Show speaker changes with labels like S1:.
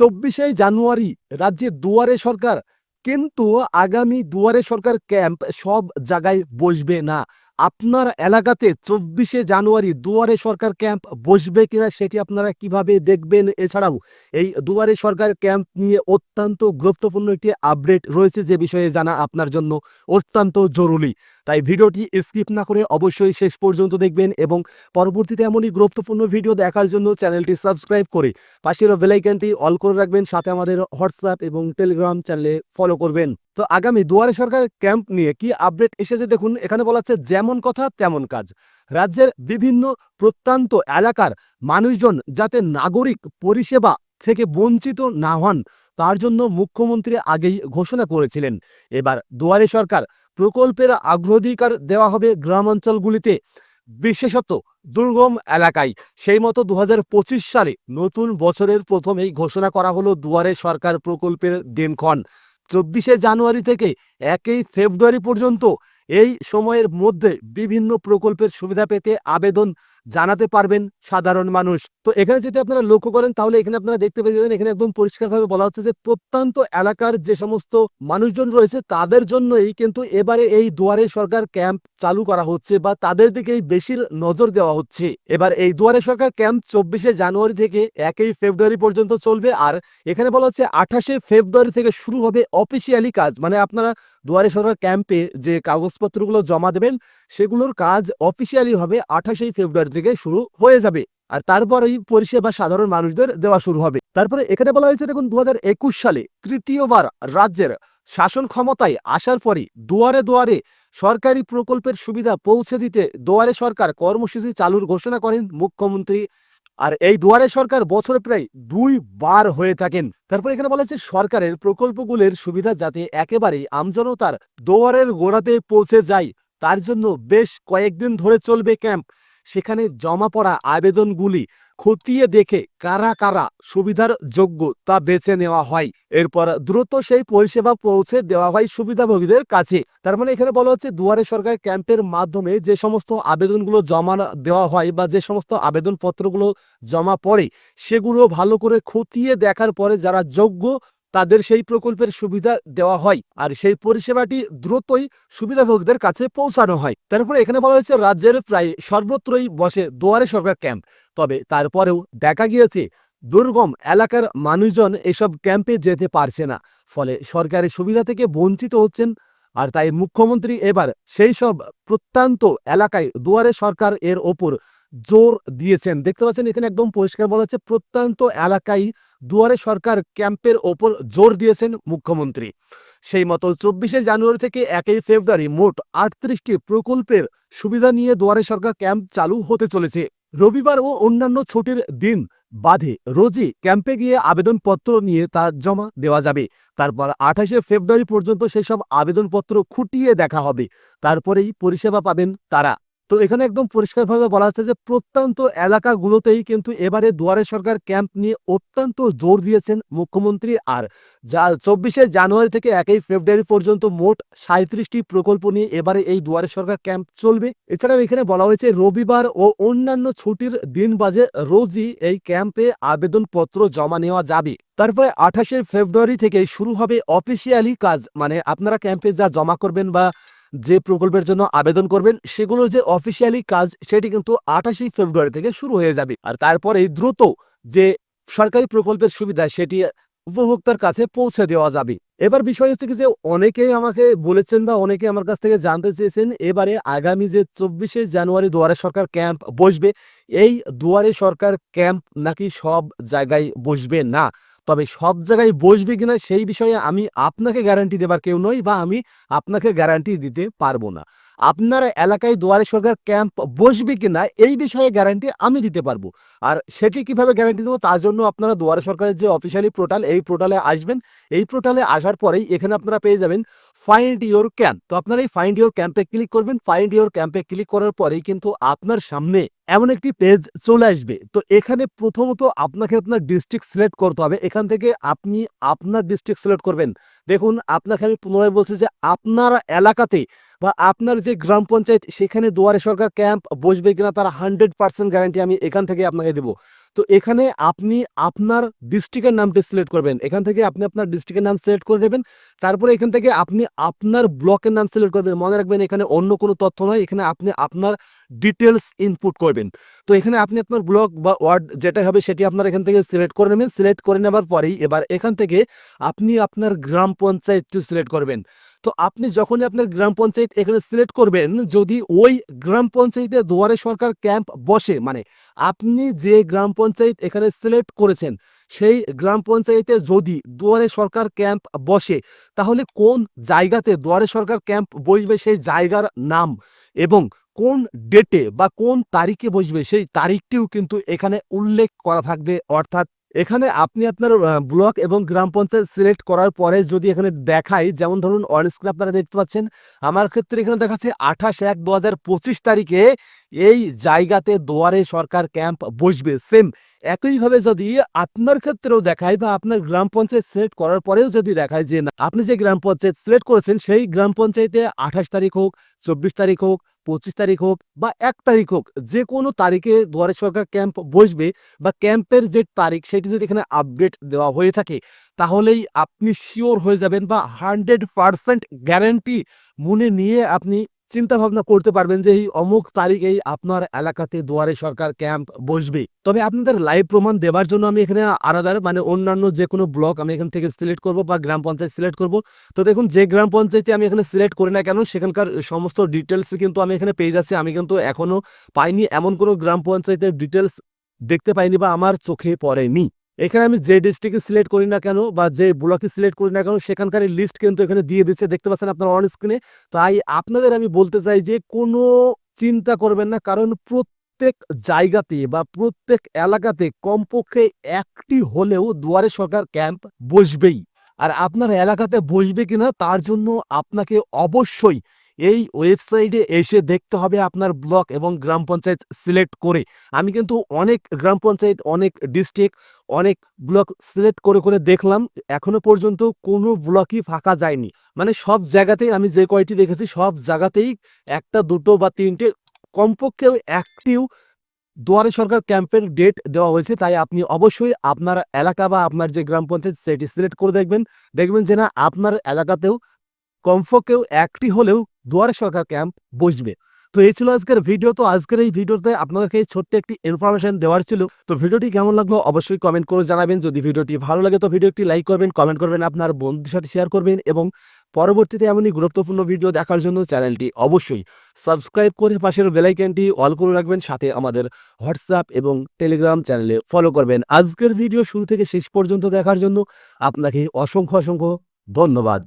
S1: চব্বিশে জানুয়ারি রাজ্যে দুয়ারে সরকার কিন্তু আগামী দুয়ারে সরকার ক্যাম্প সব জায়গায় বসবে না। আপনার এলাকাতে চব্বিশে জানুয়ারি দুয়ারে সরকার ক্যাম্প বসবে কিনা সেটি আপনারা কীভাবে দেখবেন? এছাড়াও এই দুয়ারে সরকার ক্যাম্প নিয়ে অত্যন্ত গুরুত্বপূর্ণ একটি আপডেট রয়েছে যে বিষয়ে জানা আপনার জন্য অত্যন্ত জরুরি। তাই ভিডিওটি স্কিপ না করে অবশ্যই শেষ পর্যন্ত দেখবেন এবং পরবর্তীতে এমনই গুরুত্বপূর্ণ ভিডিও দেখার জন্য চ্যানেলটি সাবস্ক্রাইব করে পাশের বেলাইকানটি অল করে রাখবেন, সাথে আমাদের হোয়াটসঅ্যাপ এবং টেলিগ্রাম চ্যানেলে ফলো করবেন। তো আগামী দুয়ারে সরকার ক্যাম্প নিয়ে কি আপডেট এসেছে দেখুন, এখানে বলা হচ্ছে যেমন কথা, তেমন কাজ। রাজ্যের বিভিন্ন প্রত্যন্ত এলাকার মানুষজন যাতে নাগরিক পরিষেবা থেকে বঞ্চিত না হন, তার জন্য মুখ্যমন্ত্রী আগেই ঘোষণা করেছিলেন। এবার দুয়ারে সরকার প্রকল্পের অগ্রাধিকার দেওয়া হবে গ্রামাঞ্চলগুলিতে, বিশেষত দুর্গম এলাকায়। সেই মতো দু হাজার পঁচিশ সালে নতুন বছরের প্রথমেই ঘোষণা করা হলো দুয়ারে সরকার প্রকল্পের দিনক্ষণ। চব্বিশে জানুয়ারি থেকে একই ফেব্রুয়ারি পর্যন্ত এই সময়ের মধ্যে বিভিন্ন প্রকল্পের সুবিধা পেতে আবেদন জানাতে পারবেন সাধারণ মানুষ। তো এখানে যদি আপনারা লক্ষ্য করেন, তাহলে এখানে আপনারা দেখতে পেয়ে যাবেন, এখানে একদম পরিষ্কারভাবে বলা হচ্ছে যে প্রত্যন্ত এলাকার যে সমস্ত মানুষজন রয়েছে, তাদের জন্যই কিন্তু এবারে এই দুয়ারে সরকার ক্যাম্প চালু করা হচ্ছে বা তাদের দিকেই বেশির নজর দেওয়া হচ্ছে। এবার এই দুয়ারে সরকার ক্যাম্প চব্বিশে জানুয়ারি থেকে একই ফেব্রুয়ারি পর্যন্ত চলবে আর এখানে বলা হচ্ছে আঠাশে ফেব্রুয়ারি থেকে শুরু হবে অফিসিয়ালি কাজ। মানে আপনারা দুয়ারে সরকার ক্যাম্পে যে কাগজপত্রগুলো জমা দেবেন, সেগুলোর কাজ অফিসিয়ালি হবে আঠাশেই ফেব্রুয়ারি থেকে শুরু হয়ে যাবে। আর তারপরেই পরিষেবা সাধারণ মানুষদের দেওয়া শুরু হবে। তারপরে এখানে বলা হয়েছে, দেখুন দু সালে তৃতীয়বার রাজ্যের শাসন ক্ষমতায় আসার পরই দুয়ারে দুয়ারে সরকারি প্রকল্পের সুবিধা পৌঁছে দিতে দুয়ারে সরকার কর্মসূচি চালুর ঘোষণা করেন মুখ্যমন্ত্রী। আর এই দুয়ারে সরকার বছরে প্রায় দুই বার হয়ে থাকেন। তারপর এখানে বলা হচ্ছে সরকারের প্রকল্পগুলির সুবিধা যাতে একেবারেই আমজনতার দুয়ারের গোড়াতে পৌঁছে যায়, তার জন্য বেশ কয়েকদিন ধরে চলবে ক্যাম্প। সেখানে জমা পড়া আবেদনগুলি খতিয়ে দেখে কারা কারা সুবিধার যোগ্য তা বেছে নেওয়া হয়। এরপর দ্রুত সেই পরিষেবা পৌঁছে দেওয়া হয় সুবিধাভোগীদের কাছে। তার মানে এখানে বলা হচ্ছে, দুয়ারে সরকার ক্যাম্পের মাধ্যমে যে সমস্ত আবেদনগুলো জমা দেওয়া হয় বা যে সমস্ত আবেদনপত্রগুলো জমা পড়ে, সেগুলো ভালো করে খতিয়ে দেখার পরে যারা যোগ্য তাদের সেই প্রকল্পের সুবিধা দেওয়া হয় আর সেই পরিষেবাটি দ্রুতই সুবিধাভোগীদের কাছে পৌঁছানো হয়। তারপরে এখানে বলা হয়েছে, রাজ্যের প্রায় সর্বত্রই বসে দুয়ারে সরকার ক্যাম্প। তবে তারপরেও দেখা গিয়েছে, দুর্গম এলাকার মানুষজন এসব ক্যাম্পে যেতে পারছে না। ফলে সরকারি সুবিধা থেকে বঞ্চিত হচ্ছেন আর তাই মুখ্যমন্ত্রী এবার সেই সব প্রত্যন্ত এলাকায় দুয়ারে সরকার এর ওপর জোর দিয়েছেন। দেখতে পাচ্ছেন এখানে একদম পরিষ্কার বলা হচ্ছে প্রত্যন্ত এলাকায় দুয়ারে সরকার ক্যাম্পের ওপর জোর দিয়েছেন মুখ্যমন্ত্রী। সেই মতো চব্বিশে জানুয়ারি থেকে একই ফেব্রুয়ারি মোট আটত্রিশটি প্রকল্পের সুবিধা নিয়ে দুয়ারে সরকার ক্যাম্প চালু হতে চলেছে। রবিবার ও অন্যান্য ছুটির দিন বাদে রোজই ক্যাম্পে গিয়ে আবেদনপত্র নিয়ে তা জমা দেওয়া যাবে। তারপর আঠাশে ফেব্রুয়ারি পর্যন্ত সেসব আবেদনপত্র খুঁটিয়ে দেখা হবে। তারপরেই পরিষেবা পাবেন তারা। তো এখানে একদম পরিষ্কারভাবে বলা হচ্ছে যে প্রত্যন্ত এলাকাগুলোতেই কিন্তু এবারে দুয়ারে সরকার ক্যাম্প নিয়ে অত্যন্ত জোর দিয়েছেন মুখ্যমন্ত্রী। আর যা চব্বিশে জানুয়ারি থেকে একই ফেব্রুয়ারি পর্যন্ত মোট সাঁত্রিশটি প্রকল্প নিয়ে এবারে এই দুয়ারে সরকার ক্যাম্প চলবে। এছাড়াও এখানে বলা হয়েছে রবিবার ও অন্যান্য ছুটির দিন বাজে রোজই এই ক্যাম্পে আবেদনপত্র জমা নেওয়া যাবে। তারপরে আঠাশে ফেব্রুয়ারি থেকে শুরু হবে অফিসিয়ালি কাজ মানে আপনারা ক্যাম্পে যা জমা করবেন বা যে প্রকল্পের জন্য আবেদন করবেন, সেগুলোর যে অফিসিয়ালি কাজ, সেটি কিন্তু আঠাশে ফেব্রুয়ারি থেকে শুরু হয়ে যাবে। আর তারপরে দ্রুত যে সরকারি প্রকল্পের সুবিধা, সেটি উপভোক্তার কাছে পৌঁছে দেওয়া যাবে। এবার বিষয় হচ্ছে কি যে, অনেকেই আমাকে বলেছেন বা অনেকে আমার কাছ থেকে জানতে চেয়েছেন, এবারে আগামী যে চব্বিশে জানুয়ারি দুয়ারে সরকার ক্যাম্প বসবে, এই দুয়ারে সরকার ক্যাম্প নাকি সব জায়গায় বসবে না? তবে সব জায়গায় বসবে কিনা সেই বিষয়ে আমি আপনাকে গ্যারান্টি দেবার কেউ নই বা আমি আপনাকে গ্যারান্টি দিতে পারব না। আপনার এলাকায় দুয়ারে সরকার ক্যাম্প বসবে কিনা, এই বিষয়ে গ্যারান্টি আমি দিতে পারব। আর সেটি কীভাবে গ্যারান্টি দেবো, তার জন্য আপনারা দুয়ারে সরকারের যে অফিসিয়ালি পোর্টাল এই পোর্টালে আসবেন। এই পোর্টালে আসার পরেই এখানে আপনারা পেয়ে যাবেন ফাইন্ড ইওর ক্যাম্প তো আপনারা এই ফাইন্ড ইওর ক্যাম্পে ক্লিক করবেন। ফাইন্ড ইওর ক্যাম্পে ক্লিক করার পরেই কিন্তু আপনার সামনে এমন একটি পেজ চলে আসবে। তো এখানে প্রথমত আপনাকে আপনার ডিস্ট্রিক্ট সিলেক্ট করতে হবে। এখান থেকে আপনি আপনার ডিস্ট্রিক্ট সিলেক্ট করবেন। দেখুন, আপনাকে আমি পুনরায় বলছি যে আপনার এলাকাতে বা আপনার যে গ্রাম পঞ্চায়েত, সেখানে দুয়ারে সরকার ক্যাম্প বসবে কিনা তার হান্ড্রেড পার্সেন্ট গ্যারান্টি আমি এখান থেকে আপনাকে দেবো। তো এখানে আপনি আপনার ডিস্ট্রিক্টের নামটি সিলেক্ট করবেন। এখান থেকে আপনি আপনার ডিস্ট্রিক্টের নাম সিলেক্ট করে নেবেন। তারপরে এখান থেকে আপনি আপনার ব্লকের নাম সিলেক্ট করবেন। মনে রাখবেন এখানে অন্য কোনো তথ্য নয় এখানে আপনি আপনার ডিটেলস ইনপুট করবেন। তো এখানে আপনি আপনার ব্লক বা ওয়ার্ড যেটা হবে সেটি আপনার এখান থেকে সিলেক্ট করে নেবেন। সিলেক্ট করে নেবার পরেই এবার এখান থেকে আপনি আপনার গ্রাম পঞ্চায়েতটি সিলেক্ট করবেন। তো আপনি যখনই আপনার গ্রাম পঞ্চায়েত এখানে সিলেক্ট করবেন, যদি ওই গ্রাম পঞ্চায়েতে দুয়ারে সরকার ক্যাম্প বসে মানে আপনি যে গ্রাম পঞ্চায়েত এখানে সিলেক্ট করেছেন, সেই গ্রাম পঞ্চায়েতে যদি দুয়ারে সরকার ক্যাম্প বসে, তাহলে কোন জায়গাতে দুয়ারে সরকার ক্যাম্প বসবে সেই জায়গার নাম এবং কোন ডেটে বা কোন তারিখে বসবে সেই তারিখটিও কিন্তু এখানে উল্লেখ করা থাকবে, অর্থাৎ এখানে আপনি আপনার ব্লক এবং গ্রাম পঞ্চায়েত সিলেক্ট করার পরে যদি এখানে দেখাই, যেমন ধরুন অরেঞ্জ স্ক্রিন আপনারা দেখতে পাচ্ছেন, আমার ক্ষেত্রে এখানে দেখাচ্ছে আঠাশ এক দু তারিখে এই জায়গাতে দুয়ারে সরকার ক্যাম্প বসবে সেম একইভাবে যদি আপনার ক্ষেত্রেও দেখায় বা আপনার গ্রাম পঞ্চায়েত সিলেক্ট করার পরেও যদি দেখায় যে না, আপনি যে গ্রাম পঞ্চায়েত সিলেক্ট করেছেন, সেই গ্রাম পঞ্চায়েতে আঠাশ তারিখ হোক, চব্বিশ তারিখ হোক, পঁচিশ তারিখ হোক বা এক তারিখ হোক, যে কোনো তারিখে দুয়ারে সরকার ক্যাম্প বসবে বা ক্যাম্পের যে তারিখ, সেটি যদি এখানে আপডেট দেওয়া হয়ে থাকে, তাহলেই আপনি শিওর হয়ে যাবেন বা হান্ড্রেড পারসেন্ট গ্যারান্টি মনে নিয়ে আপনি চিন্তা ভাবনা করতে পারবেন যে এই অমুক তারিখেই আপনার এলাকাতে দুয়ারে সরকার ক্যাম্প বসবে। তবে আপনাদের লাইভ প্রমাণ দেওয়ার জন্য আমি এখানে আলাদা মানে অন্যান্য যে কোনো ব্লক আমি এখান থেকে সিলেক্ট করব বা গ্রাম পঞ্চায়েত সিলেক্ট করব। তো দেখুন, যে গ্রাম পঞ্চায়েতে আমি এখানে সিলেক্ট করি না কেন, সেখানকার সমস্ত ডিটেলস কিন্তু আমি এখানে পেয়ে যাচ্ছি। আমি কিন্তু এখনও পাইনি, এমন কোনো গ্রাম পঞ্চায়েতের ডিটেলস দেখতে পাইনি বা আমার চোখে পড়েনি। এখানে আমি যে ডিস্ট্রিক্টে সিলেক্ট করি না কেন বা যে ব্লকে সিলেক্ট করি না কেন, সেখানকার লিস্ট কিন্তু এখানে দিয়ে দিচ্ছে। দেখতে পাচ্ছেন আপনার অন স্ক্রিনে তাই আপনাদের আমি বলতে চাই যে কোনো চিন্তা করবেন না, কারণ প্রত্যেক জায়গাতে বা প্রত্যেক এলাকাতে কমপক্ষে একটি হলেও দুয়ারে সরকার ক্যাম্প বসবেই। আর আপনার এলাকাতে বসবে কিনা, তার জন্য আপনাকে অবশ্যই এই ওয়েবসাইটে এসে দেখতে হবে আপনার ব্লক এবং গ্রাম পঞ্চায়েত সিলেক্ট করে। আমি কিন্তু অনেক গ্রাম পঞ্চায়েত, অনেক ডিস্ট্রিক্ট, অনেক ব্লক সিলেক্ট করে করে দেখলাম। এখনও পর্যন্ত কোনো ব্লকই ফাঁকা যায়নি। মানে সব জায়গাতেই আমি যে কয়টি দেখেছি, সব জায়গাতেই একটা, দুটো বা তিনটে কমপক্ষে একটিও দুয়ারে সরকার ক্যাম্পের ডেট দেওয়া হয়েছে। তাই আপনি অবশ্যই আপনার এলাকা বা আপনার যে গ্রাম পঞ্চায়েত, সেটি সিলেক্ট করে দেখবেন। দেখবেন যে না, আপনার এলাকাতেও কমপক্ষেও একটি হলেও দুয়ারে সরকার ক্যাম্প বসবে। তো এই ছিল আজকের ভিডিও। তো আজকের এই ভিডিওতে আপনাদেরকে ছোট্ট একটি ইনফরমেশন দেওয়ার ছিল। তো ভিডিওটি কেমন লাগল অবশ্যই কমেন্ট করে জানাবেন। যদি ভিডিওটি ভালো লাগে তো ভিডিওটি লাইক করবেন কমেন্ট করবেন, আপনার বন্ধুদের সাথে শেয়ার করবেন এবং পরবর্তীতে এমনই গুরুত্বপূর্ণ ভিডিও দেখার জন্য চ্যানেলটি অবশ্যই সাবস্ক্রাইব করে পাশের বেলাইকনটি অল করে রাখবেন। সাথে আমাদের হোয়াটসঅ্যাপ এবং টেলিগ্রাম চ্যানেলে ফলো করবেন। আজকের ভিডিও শুরু থেকে শেষ পর্যন্ত দেখার জন্য আপনাকে অসংখ্য অসংখ্য ধন্যবাদ।